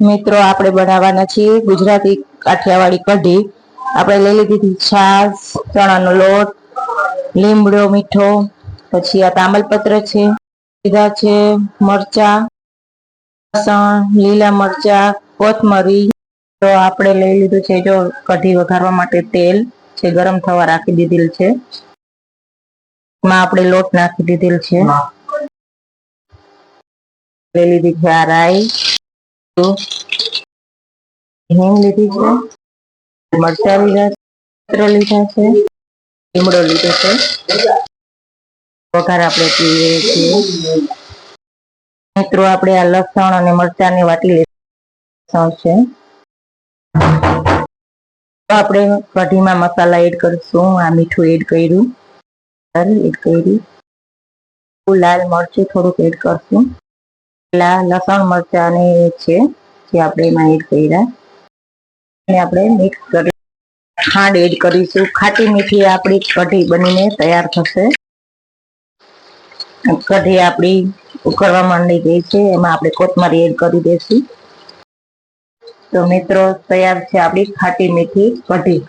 મિત્રો આપણે બનાવવાના છીએ ગુજરાતી કાઠિયાવાડી કઢી. આપણે લઈ લીધી છાશ ચણાનો લોટ લીમડો મીઠો પછી આ તામલપત્ર છે લીધા છે મરચા લસણ લીલા મરચા કોથમરી. તો આપણે લઈ લીધું છે જો કઢી વઘારવા માટે તેલ છે ગરમ થવા રાખી દીધેલ છે. એમાં આપણે લોટ નાખી દીધેલ છે. લઈ લીધી છે આ રાઈ. હિંગ લીધી છે, મરચા લીધા છે લીધા છે, લીમડો લીધો છે. વઘાર આપણે પીએ છીએ. મિત્રો, આપણે આ લસણ અને મરચાની વાટી લસણ છે. તો આપણે કઢીમાં મસાલા એડ કરીશું. આ મીઠું એડ કર્યું એડ કર્યું. લાલ મરચું થોડુંક એડ કરશું. પેલા લસણ મરચાં છે જે આપણે એમાં એડ કર્યા આપણે મિક્સ કરી ખાંડ એડ કરીશું. ખાટી મીઠી આપણી કઢી બનીને તૈયાર થશે. કઢી આપણી ઉકળવા માંડી ગઈ છે. એમાં આપણે કોથમરી એડ કરી દઈશું. તો મિત્રો, તૈયાર છે આપણી ખાટી મીઠી કઢી.